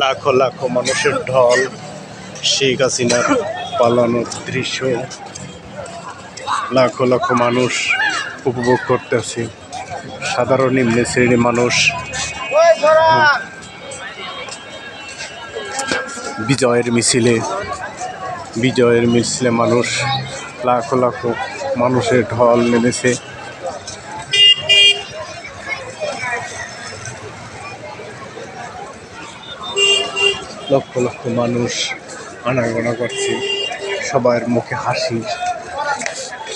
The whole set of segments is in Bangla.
লাখো লাখো মানুষের ঢল শেখ হাসিনার পালানোর দৃশ্য। লাখো লাখো মানুষ উপভোগ করতেছে। সাধারণ নিম্ন শ্রেণির মানুষ। বিজয়ের মিছিলে বিজয়ের মিছিলে মানুষ লাখো লাখো মানুষের ঢল নেমেছে। লক্ষ লক্ষ মানুষ আনাগোনা করছে। সবার মুখে হাসি,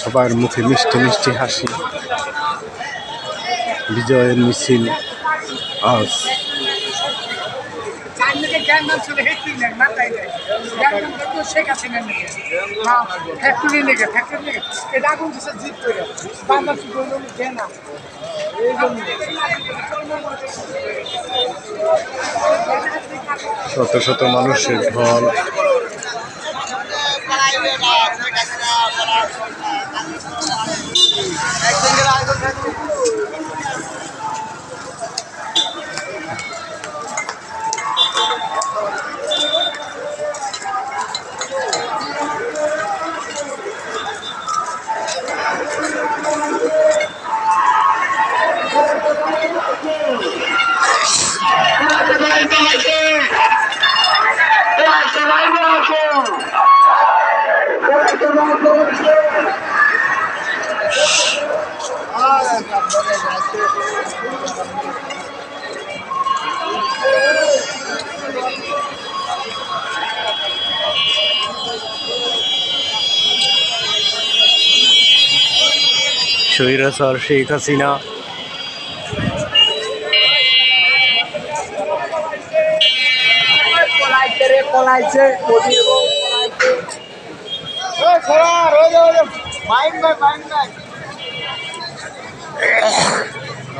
সবার মুখে মিষ্টি মিষ্টি হাসি। বিজয়ের মিছিল আজ। শত শত মানুষের ঢল। বাই শেখ হাসিনা।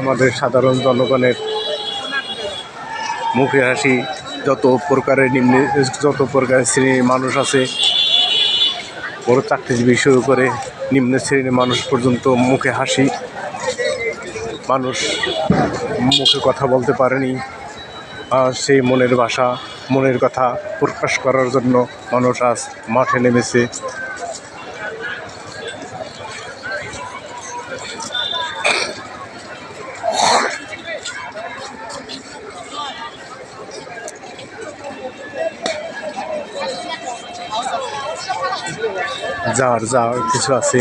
আমাদের সাধারণ জনগণের মুখে হাসি, যত প্রকারের নিম্ন যত প্রকারের শ্রেণির মানুষ আছে বড় চাকরিজীবী শুরু করে নিম্ন শ্রেণির মানুষ পর্যন্ত মুখে হাসি। মানুষ মুখে কথা বলতে পারেনি। আর সেই মনের ভাষা, মনের কথা প্রকাশ করার জন্য মানুষ আজ মাঠে নেমেছে। যার যা কিছু আছে,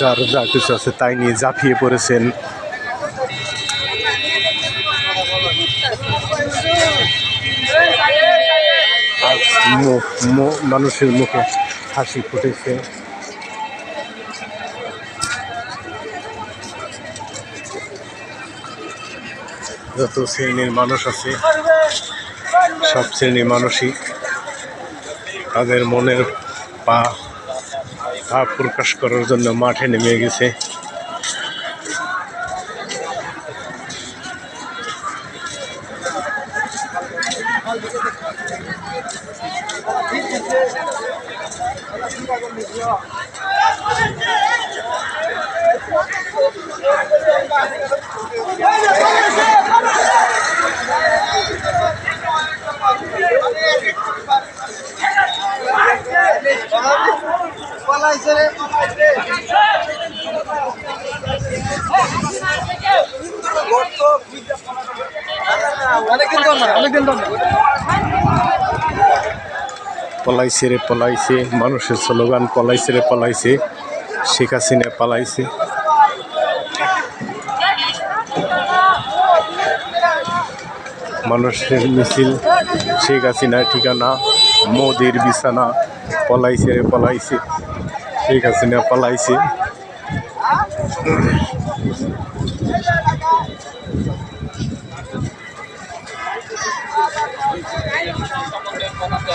যার যা কিছু আছে তাই নিয়ে ঝাঁপিয়ে পড়েছেন। মানুষের মুখে হাসি ফুটেছে। যত শ্রেণির মানুষ আছে, সব শ্রেণির মানুষই তাদের মনের পা ভাব প্রকাশ করার জন্য মাঠে নেমে গেছে পলাইছে রে, পলাইছে। মানুষের স্লোগান, পলাইছে রে, পলাইছে। শেখ হাসিনা পালাইছে। মানুষের মিছিল, শেখ হাসিনার ঠিকানা, মোদির বিছানা। পলাইছে রে, পলাইছে। শেখ হাসিনা পালাইছে। Thank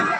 you.